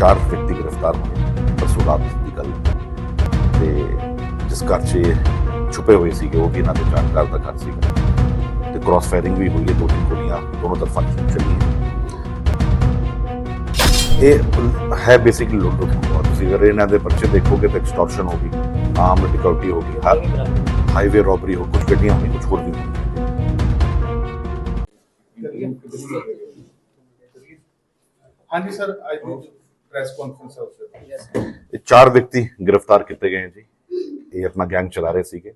ਚਾਰ ਵਿਅਕਤੀ ਗ੍ਰਿਫਤਾਰ ਹੋਏ ਪਰਸੋਂ ਰਾਤ ਦੀ ਗੱਲ ਤੇ ਜਿਸ ਘਰ 'ਚ ਛੁਪੇ ਹੋਏ ਸੀਗੇ, ਉਹ ਵੀ ਇਹਨਾਂ ਦੇ ਜਾਣਕਾਰ ਦਾ ਘਰ ਸੀਗਾ। ਤੇ ਕ੍ਰਾਸ ਫਾਇਰਿੰਗ ਵੀ ਹੋਈ ਹੈ, ਦੋ ਤਿੰਨ ਗੋਲੀਆਂ ਦੋਨੋਂ ਤਰਫਾਂ ਚੱਲੀਆਂ। ਇਹ ਹੈ ਬੇਸਿਕਲੀ ਲੁੱਟ ਲੁੱਟ ਤੁਸੀਂ ਅਗਰ ਇਹਨਾਂ ਦੇ ਪਰਚੇ ਦੇਖੋਗੇ ਤਾਂ ਐਕਸਟੋਰਸ਼ਨ ਹੋ ਗਈ, ਆਮ ਡਿਕੌਟੀ ਹੋ ਗਈ ਹਾਈਵੇ ਰੋਬਰੀ ਹੋ ਕੁਝ ਗੱਡੀਆਂ ਹੋਈ ਕੁਝ ਹੋਰ ਵੀ ਹੋਈਆਂ। ਹਾਂਜੀ ਸਰ ਅੱਜ ਪ੍ਰੈਸ ਕਾਨਫਰੰਸ ਹੈ ਉਸ ਤੇ ਇਹ ਚਾਰ ਵਿਅਕਤੀ ਗ੍ਰਿਫਤਾਰ ਕੀਤੇ ਗਏ ਜੀ। ਇਹ ਆਪਣਾ ਗੈਂਗ ਚਲਾ ਰਹੇ ਸੀਗੇ।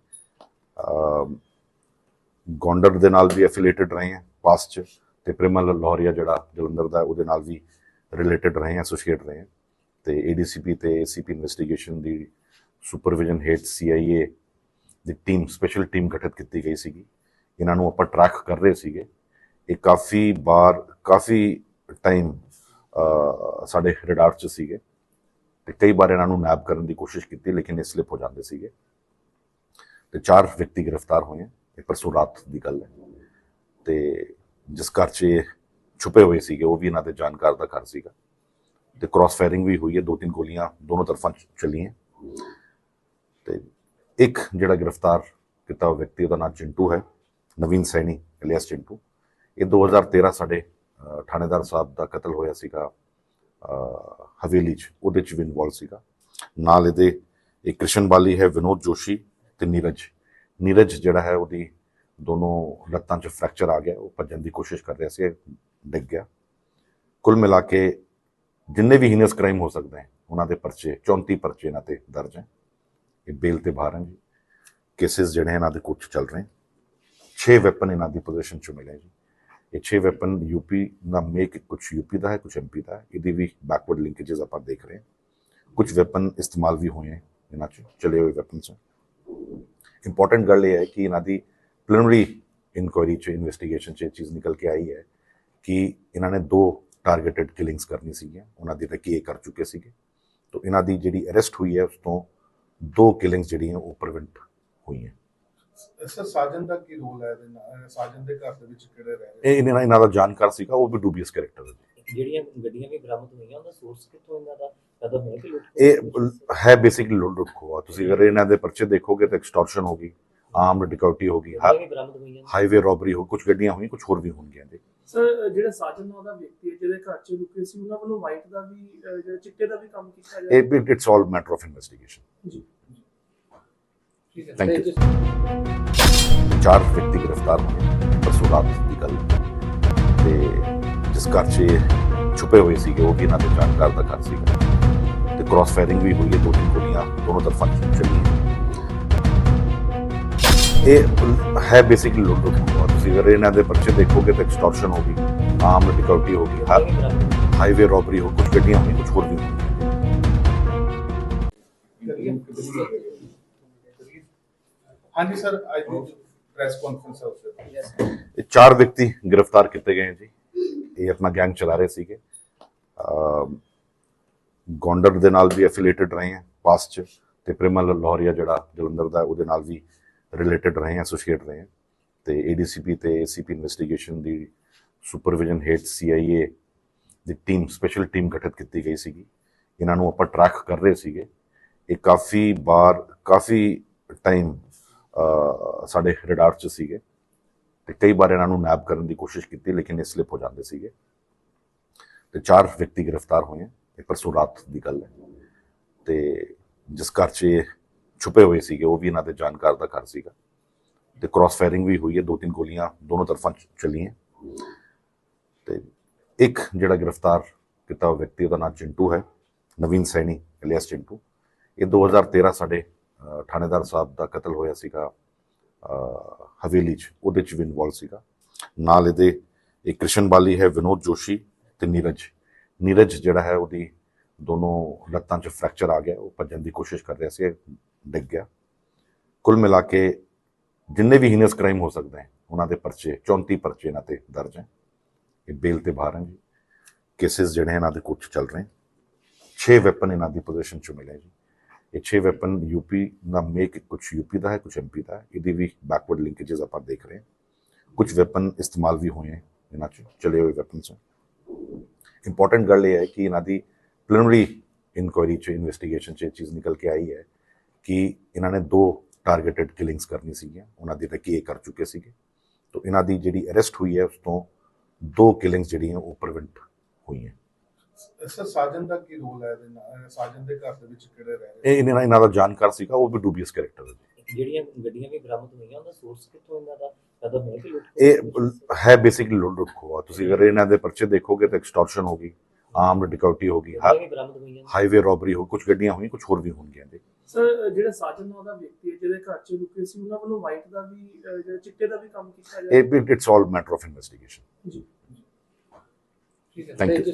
ਗੌਂਡਰ ਦੇ ਨਾਲ ਵੀ ਐਫੀਲੀਏਟਡ ਰਹੇ ਹੈ ਪਾਸਟ ਚ। ਤੇ ਪ੍ਰਿਮਲ ਲਾਹੌਰੀਆ ਜਿਹੜਾ ਜਲੰਧਰ ਦਾ ਉਹਦੇ ਨਾਲ ਵੀ ਰਿਲੇਟਡ ਰਹੇ ਹੈ ਐਸੋਸੀਏਟ ਰਹੇ ਹੈ ਤੇ ਏਡੀਸੀਪੀ ਤੇ ਏਸੀਪੀ ਇਨਵੈਸਟੀਗੇਸ਼ਨ ਦੀ ਸੁਪਰਵਿਜ਼ਨ ਹੇਡ ਸੀਆਈਏ ਦੀ ਟੀਮ ਸਪੈਸ਼ਲ ਟੀਮ ਗਠਿਤ ਕੀਤੀ ਗਈ ਸੀਗੀ। ਇਹਨਾਂ ਨੂੰ ਆਪਾਂ ਟਰੈਕ ਕਰ ਰਹੇ ਸੀਗੇ। ਇਹ ਕਾਫੀ ਵਾਰ ਕਾਫੀ ਟਾਈਮ ਸਾਡੇ ਰਡਾਰ 'ਚ ਸੀਗੇ ਤੇ ਕਈ ਵਾਰ ਇਹਨਾਂ ਨੂੰ ਨੈਬ ਕਰਨ ਦੀ ਕੋਸ਼ਿਸ਼ ਕੀਤੀ, ਲੇਕਿਨ ਇਹ ਸਲਿਪ ਹੋ ਜਾਂਦੇ ਸੀਗੇ। ਤੇ ਚਾਰ ਵਿਅਕਤੀ ਗ੍ਰਿਫਤਾਰ ਹੋਏ ਹੈ। ਇਹ ਪਰਸੋਂ ਰਾਤ ਦੀ ਗੱਲ ਹੈ। ਤੇ ਜਿਸ ਘਰ 'ਚ ਛੁਪੇ ਹੋਏ ਸੀਗੇ, ਉਹ ਵੀ ਇਹਨਾਂ ਦੇ ਜਾਣਕਾਰ ਦਾ ਘਰ ਸੀਗਾ। ਤੇ ਕ੍ਰਾਸ ਫਾਇਰਿੰਗ ਵੀ ਹੋਈ ਹੈ ਦੋ ਤਿੰਨ ਗੋਲੀਆਂ ਦੋਨੋਂ ਤਰਫਾਂ ਚੱਲੀਆਂ। ਤੇ ਇੱਕ ਜਿਹੜਾ ਗ੍ਰਿਫਤਾਰ ਕੀਤਾ ਵਿਅਕਤੀ, ਉਹਦਾ ਨਾਮ ਚਿੰਟੂ ਹੈ, ਨਵੀਨ ਸੈਣੀ ਇਲੀਅਸ ਚਿੰਟੂ। ਇਹ 2013 ਸਾਡੇ ਥਾਣੇਦਾਰ ਸਾਹਿਬ ਦਾ ਕਤਲ ਹੋਇਆ ਸੀਗਾ ਹਵੇਲੀ 'ਚ, ਉਹਦੇ 'ਚ ਵੀ ਇਨਵੋਲਵ ਸੀਗਾ। ਨਾਲ ਇਹਦੇ ਇੱਕ ਕ੍ਰਿਸ਼ਨ ਬਾਲੀ ਹੈ, ਵਿਨੋਦ ਜੋਸ਼ੀ ਤੇ ਨੀਰਜ। ਨੀਰਜ ਜਿਹੜਾ ਹੈ, ਉਹਦੀ ਦੋਨੋਂ ਲੱਤਾਂ 'ਚ ਫ੍ਰੈਕਚਰ ਆ ਗਿਆ, ਉਹ ਭੱਜਣ ਦੀ ਕੋਸ਼ਿਸ਼ ਕਰ ਰਿਹਾ ਸੀ, ਡਿੱਗ ਗਿਆ। ਕੁੱਲ ਮਿਲਾ ਕੇ ਜਿੰਨੇ ਵੀ ਹੀਨਸ ਕ੍ਰਾਈਮ ਹੋ ਸਕਦੇ ਹਨ, ਉਹਨਾਂ ਦੇ ਪਰਚੇ 34 ਪਰਚੇ ਇਹਨਾਂ ਤੇ ਦਰਜ ਹੈ। ਇਹ ਬੇਲ ਤੇ ਬਾਹਰ ਹਨ ਜੀ। ਕੇਸਿਸ ਜਿਹੜੇ ਇਹਨਾਂ ਦੇ ਕੋਰਟ ਚੱਲ ਰਹੇ ਹਨ। 6 ਵੈਪਨ ਇਹਨਾਂ ਦੀ ਪੋਜੀਸ਼ਨ 'ਚ ਮਿਲੇ ਜੀ। ਇਹ 6 ਵੈਪਨ ਯੂਪੀ ਦਾ ਮੇਕ ਕੁਝ ਯੂਪੀ ਦਾ ਹੈ ਕੁਝ ਐਮਪੀ ਦਾ ਹੈ ਇਹਦੀ ਵੀ ਬੈਕਵਰਡ ਲਿੰਕੇजेस ਆਪਾਂ ਦੇਖ ਰਹੇ ਹਾਂ ਕੁਝ ਵੈਪਨ ਇਸਤੇਮਾਲ ਵੀ ਹੋਏ ਹਨ ਇਹਨਾਂ 'ਚ ਚਲੇ ਹੋਏ ਵੈਪਨਸ ਇੰਪੋਰਟੈਂਟ ਗੱਲ ਇਹ ਹੈ ਕਿ ਇਹਨਾਂ ਦੀ ਪ੍ਰੀਲਿਮਿਨਰੀ ਇਨਕੁਆਇਰੀ 'ਚ ਇਨਵੈਸਟੀਗੇਸ਼ਨ 'ਚ ਇਹ ਚੀਜ਼ ਨਿਕਲ ਕੇ ਆਈ ਹੈ ਕਿ ਇਹਨਾਂ ਨੇ ਦੋ ਟਾਰਗੇਟਡ ਕਿਲਿੰਗਸ ਕਰਨੀ ਸੀਗੀਆਂ ਉਹਨਾਂ ਦੀ ਰਕੀ ਇਹ ਕਰ ਚੁੱਕੇ ਸੀਗੇ ਤਾਂ ਇਹਨਾਂ ਦੀ ਜਿਹੜੀ ਅਰੈਸਟ ਹੋਈ ਹੈ ਉਸ ਤੋਂ ਦੋ ਕਿਲਿੰਗਸ ਜਿਹੜੀਆਂ ਉਹ ਪ੍ਰੀਵੈਂਟ ਹੋਈਆਂ ਸਰ ਸਾਜਨ ਦਾ ਕੀ ਰੋਲ ਹੈ ਇਹਦੇ ਨਾਲ? ਸਾਜਨ ਦੇ ਘਰ ਦੇ ਵਿੱਚ ਕਿਹੜੇ ਰਹਿ ਰਹੇ? ਇਹ ਇਹਨਾਂ ਇਹਨਾਂ ਦਾ ਜਾਣਕਾਰ ਸੀਗਾ ਉਹ ਵੀ ਡੂਬੀਅਸ ਕੈਰੈਕਟਰ ਹੈ ਜਿਹੜੀਆਂ ਗੱਡੀਆਂ ਵੀ ਬਰਾਮਦ ਹੋਈਆਂ ਉਹਦਾ ਸੋਰਸ ਕਿੱਥੋਂ ਇਹਨਾਂ ਦਾ? ਕਦਮ ਹੈ ਕਿ ਲੁੱਟ ਇਹ ਹੈ ਬੇਸਿਕਲੀ ਲੁੱਟ ਲੁੱਟ ਖੋਆ ਤੁਸੀਂ ਅਗਰ ਇਹਨਾਂ ਦੇ ਪਰਚੇ ਦੇਖੋਗੇ ਤਾਂ ਐਕਸਟੋਰਸ਼ਨ ਹੋ ਗਈ ਆਮ ਡਿਕੌਟੀ ਹੋ ਗਈ ਗੱਡੀਆਂ ਵੀ ਬਰਾਮਦ ਹੋਈਆਂ ਨੇ। ਹਾਈਵੇ ਰੋਬਰੀ ਹੋ ਕੁਝ ਗੱਡੀਆਂ ਹੋਈਆਂ ਕੁਝ ਹੋਰ ਵੀ ਹੋਣਗੀਆਂ ਜੀ। ਸਰ ਜਿਹੜਾ ਸਾਜਨ ਨਾਂ ਦਾ ਵਿਅਕਤੀ ਹੈ ਜਿਹਦੇ ਘਰ 'ਚ ਰੁਕੇ ਸੀ ਉਹਨਾਂ ਵੱਲੋਂ ਵਾਈਟ ਦਾ ਵੀ ਜਿਹੜਾ ਚਿੱਟੇ ਦਾ ਵੀ ਕੰਮ ਕੀਤਾ ਜਾ ਇਹ it's all matter of investigation ਜੀ। ਥੈਂਕ ਯੂ ਚਾਰ ਵਿਅਕਤੀ ਗ੍ਰਿਫਤਾਰ ਹੋਏ ਪਰਸੋਂ ਰਾਤ ਦੀ ਗੱਲ ਤੇ ਜਿਸ ਘਰ 'ਚ ਛੁਪੇ ਹੋਏ ਸੀਗੇ, ਉਹ ਵੀ ਇਹਨਾਂ ਦੇ ਜਾਣਕਾਰ ਦਾ ਘਰ ਸੀਗਾ। ਤੇ ਕ੍ਰਾਸ ਫਾਇਰਿੰਗ ਵੀ ਹੋਈ ਹੈ, ਦੋ ਤਿੰਨ ਗੋਲੀਆਂ ਦੋਨੋਂ ਤਰਫਾਂ ਚੱਲੀਆਂ ਇਹ ਹੈ ਬੇਸਿਕਲੀ ਲੁੱਟ ਲੁੱਟ ਤੁਸੀਂ ਅਗਰ ਇਹਨਾਂ ਦੇ ਪਰਚੇ ਦੇਖੋਗੇ ਤਾਂ ਐਕਸਟੋਰਸ਼ਨ ਹੋ ਗਈ, ਆਮ ਡਿਕੌਟੀ ਹੋ ਗਈ ਗੱਡੀਆਂ ਹਾਈਵੇ ਰੋਬਰੀ ਹੋ ਕੁਝ ਗੱਡੀਆਂ ਹੋਈਆਂ ਕੁਝ ਹੋਰ ਵੀ ਹੋਈਆਂ। ਹਾਂਜੀ ਸਰ ਅੱਜ ਦੀ ਪ੍ਰੈਸ ਕਾਨਫਰੰਸ ਹੈ ਉਸ ਤੇ ਇਹ ਚਾਰ ਵਿਅਕਤੀ ਗ੍ਰਿਫਤਾਰ ਕੀਤੇ ਗਏ ਜੀ। ਇਹ ਆਪਣਾ ਗੈਂਗ ਚਲਾ ਰਹੇ ਸੀਗੇ। ਗੌਂਡਰ ਦੇ ਨਾਲ ਵੀ ਐਫੀਲੀਏਟਡ ਰਹੇ ਹੈ ਪਾਸਟ ਚ। ਤੇ ਪ੍ਰਿਮਲ ਲਾਹੌਰੀਆ ਜਿਹੜਾ ਜਲੰਧਰ ਦਾ ਉਹਦੇ ਨਾਲ ਵੀ ਰਿਲੇਟਡ ਰਹੇ ਹੈ ਐਸੋਸੀਏਟ ਰਹੇ ਹੈ। ਤੇ ਏਡੀਸੀਪੀ ਤੇ ਏਸੀਪੀ ਇਨਵੈਸਟੀਗੇਸ਼ਨ ਦੀ ਸੁਪਰਵਿਜ਼ਨ ਹੇਡ ਸੀਆਈਏ ਦੀ ਟੀਮ ਸਪੈਸ਼ਲ ਟੀਮ ਗਠਿਤ ਕੀਤੀ ਗਈ ਸੀਗੀ। ਇਹਨਾਂ ਨੂੰ ਆਪਾਂ ਟਰੈਕ ਕਰ ਰਹੇ ਸੀਗੇ। ਇਹ ਕਾਫੀ ਵਾਰ ਕਾਫੀ ਟਾਈਮ ਸਾਡੇ ਰਡਾਰ 'ਚ ਸੀਗੇ ਤੇ ਕਈ ਵਾਰ ਇਹਨਾਂ ਨੂੰ ਨੈਪ ਕਰਨ ਦੀ ਕੋਸ਼ਿਸ਼ ਕੀਤੀ, ਲੇਕਿਨ ਇਹ ਸਲਿਪ ਹੋ ਜਾਂਦੇ ਸੀਗੇ। ਤੇ ਚਾਰ ਵਿਅਕਤੀ ਗ੍ਰਿਫਤਾਰ ਹੋਏ ਇਹ ਪਰਸੋਂ ਰਾਤ ਦੀ ਗੱਲ ਹੈ। ਤੇ ਜਿਸ ਘਰ 'ਚ ਇਹ ਛੁਪੇ ਹੋਏ ਸੀਗੇ, ਉਹ ਵੀ ਇਹਨਾਂ ਦੇ ਜਾਣਕਾਰ ਦਾ ਘਰ ਸੀਗਾ। ਤੇ ਕ੍ਰਾਸ ਫਾਇਰਿੰਗ ਵੀ ਹੋਈ ਹੈ ਦੋ ਤਿੰਨ ਗੋਲੀਆਂ ਦੋਨੋਂ ਤਰਫਾਂ ਚੱਲੀਆਂ। ਤੇ ਇੱਕ ਜਿਹੜਾ ਗ੍ਰਿਫਤਾਰ ਕੀਤਾ ਵਿਅਕਤੀ, ਉਹਦਾ ਨਾਮ ਚਿੰਟੂ ਹੈ, ਨਵੀਨ ਸੈਣੀ ਇਲੀਅਸ ਚਿੰਟੂ। ਇਹ 2013 ਸਾਡੇ ਥਾਣੇਦਾਰ ਸਾਹਿਬ ਦਾ ਕਤਲ ਹੋਇਆ ਸੀਗਾ ਹਵੇਲੀ 'ਚ, ਉਹਦੇ 'ਚ ਵੀ ਇਨਵੋਲਵ ਸੀਗਾ। ਨਾਲ ਇਹਦੇ ਇੱਕ ਕ੍ਰਿਸ਼ਨ ਬਾਲੀ ਹੈ, ਵਿਨੋਦ ਜੋਸ਼ੀ ਤੇ ਨੀਰਜ। ਨੀਰਜ ਜਿਹੜਾ ਹੈ ਉਹਦੀ ਦੋਨੋਂ ਲੱਤਾਂ 'ਚ ਫ੍ਰੈਕਚਰ ਆ ਗਿਆ, ਉਹ ਭੱਜਣ ਦੀ ਕੋਸ਼ਿਸ਼ ਕਰ ਰਿਹਾ ਸੀ ਡਿੱਗ ਗਿਆ। ਕੁੱਲ ਮਿਲਾ ਕੇ ਜਿੰਨੇ ਵੀ ਹੀਨਸ ਕ੍ਰਾਈਮ ਹੋ ਸਕਦੇ ਹਨ, ਉਹਨਾਂ ਦੇ ਪਰਚੇ 34 ਪਰਚੇ ਇਹਨਾਂ ਤੇ ਦਰਜ ਹੈ। ਇਹ ਬੇਲ ਤੇ ਬਾਹਰ ਹਨ ਜੀ। ਕੇਸਿਸ ਜਿਹੜੇ ਇਹਨਾਂ ਦੇ ਕੁਝ 'ਚ ਚੱਲ ਰਹੇ ਹਨ। 6 ਵੈਪਨ ਇਹਨਾਂ ਦੀ ਪੋਜੀਸ਼ਨ 'ਚ ਮਿਲੇ ਜੀ। ਇਹ 6 ਵੈਪਨ ਯੂਪੀ ਦਾ ਮੇਕ ਕੁਝ ਯੂਪੀ ਦਾ ਹੈ ਕੁਝ ਐਮਪੀ ਦਾ ਹੈ ਇਹਦੀ ਵੀ ਬੈਕਵਰਡ ਲਿੰਕੇजेस ਆਪਾਂ ਦੇਖ ਰਹੇ ਹਾਂ ਕੁਝ ਵੈਪਨ ਇਸਤੇਮਾਲ ਵੀ ਹੋਏ ਹਨ ਇਹਨਾਂ 'ਚ ਚਲੇ ਹੋਏ ਵੈਪਨਸ ਇੰਪੋਰਟੈਂਟ ਗੱਲ ਇਹ ਹੈ ਕਿ ਇਹਨਾਂ ਦੀ ਪ੍ਰੀਲਿਮਿਨਰੀ ਇਨਕੁਆਇਰੀ ਚ ਇਨਵੈਸਟੀਗੇਸ਼ਨ ਚ ਇਹ ਚੀਜ਼ ਨਿਕਲ ਕੇ ਆਈ ਹੈ ਕਿ ਇਹਨਾਂ ਨੇ ਦੋ ਟਾਰਗੇਟਡ ਕਿਲਿੰਗਸ ਕਰਨੀ ਸੀਗੀਆਂ ਉਹਨਾਂ ਦੀ ਰਕੀ ਇਹ ਕਰ ਚੁੱਕੇ ਸੀਗੇ ਤੋਂ ਇਹਨਾਂ ਦੀ ਜਿਹੜੀ ਅਰੈਸਟ ਹੋਈ ਹੈ ਉਸ ਤੋਂ ਦੋ ਕਿਲਿੰਗਸ ਜਿਹੜੀਆਂ ਉਹ ਪ੍ਰੀਵੈਂਟ ਹੋਈਆਂ ਸਰ ਸਾਜਨ ਦਾ ਕੀ ਰੋਲ ਹੈ ਇਹਦੇ ਨਾਲ? ਸਾਜਨ ਦੇ ਘਰ ਦੇ ਵਿੱਚ ਕਿਹੜੇ ਰਹਿ ਰਹੇ? ਇਹ ਇਹਨਾਂ ਇਹਨਾਂ ਦਾ ਜਾਣਕਾਰ ਸੀਗਾ ਉਹ ਵੀ ਡੂਬੀਅਸ ਕੈਰੈਕਟਰ ਹੈ ਜਿਹੜੀਆਂ ਗੱਡੀਆਂ ਵੀ ਬਰਾਮਦ ਹੋਈਆਂ ਉਹਦਾ ਸੋਰਸ ਕਿੱਥੋਂ ਇਹਨਾਂ ਦਾ? ਕਦਮ ਹੈ ਕਿ ਲੁੱਟ ਇਹ ਹੈ ਬੇਸਿਕਲੀ ਲੁੱਟ ਲੁੱਟ ਖੋਆ ਤੁਸੀਂ ਅਗਰ ਇਹਨਾਂ ਦੇ ਪਰਚੇ ਦੇਖੋਗੇ ਤਾਂ ਐਕਸਟੋਰਸ਼ਨ ਹੋ ਗਈ ਆਮ ਡਿਕੌਟੀ ਹੋ ਗਈ ਗੱਡੀਆਂ ਵੀ ਬਰਾਮਦ ਹੋਈਆਂ। ਹਾਈਵੇ ਰੋਬਰੀ ਹੋ ਕੁਝ ਗੱਡੀਆਂ ਹੋਈਆਂ ਕੁਝ ਹੋਰ ਵੀ ਹੋਣਗੀਆਂ ਜੀ। ਸਰ ਜਿਹੜਾ ਸਾਜਨ ਨਾਂ ਦਾ ਵਿਅਕਤੀ ਹੈ ਜਿਹਦੇ ਘਰ 'ਚ ਲੁਕੇ ਸੀ ਉਹਨਾਂ ਵੱਲੋਂ ਵਾਈਟ ਦਾ ਵੀ ਅਹ, ਜਿਹੜਾ ਚਿੱਟੇ ਦਾ ਵੀ ਕੰਮ ਕੀਤਾ ਜਾ ਇਹ it's all matter of investigation ਜੀ। ਠੀਕ ਹੈ ਥੈਂਕ ਯੂ